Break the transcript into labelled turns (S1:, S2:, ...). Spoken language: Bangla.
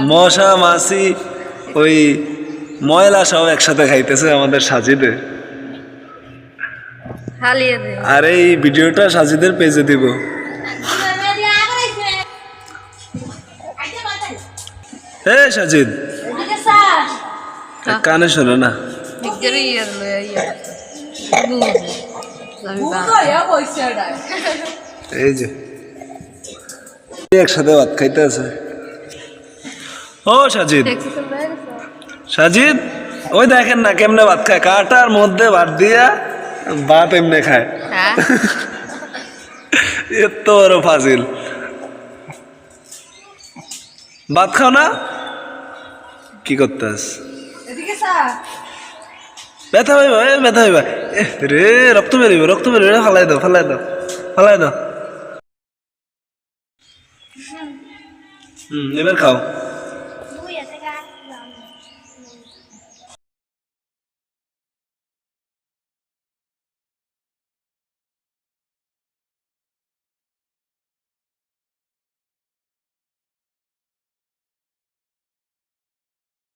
S1: মশা মাছি ওই ময়লা সব একসাথে খাইতেছে আমাদের সাজিদে। আর এই ভিডিওটা সাজিদের পেজে দিব। হে সাজিদ কানে শোনো না। এই যে। একসাথে ভাত খাইতে আছে। ও সাজিদ। সাজিদ ওই দেখেন না কেমনে ভাত খায়। কাটার মধ্যে ভাত দিয়া ভাত এমনি খায়।
S2: হ্যাঁ।
S1: এত বড় ফাজিল। ভাত খাও না? কি করতেস ব্যথা হইবা এ ব্যথা হইবা। রে রক্ত বেরিবে রক্ত বেরিবে ফালাই দাও ফালাই দাও ফালাই দাও। হুম এবার খাও।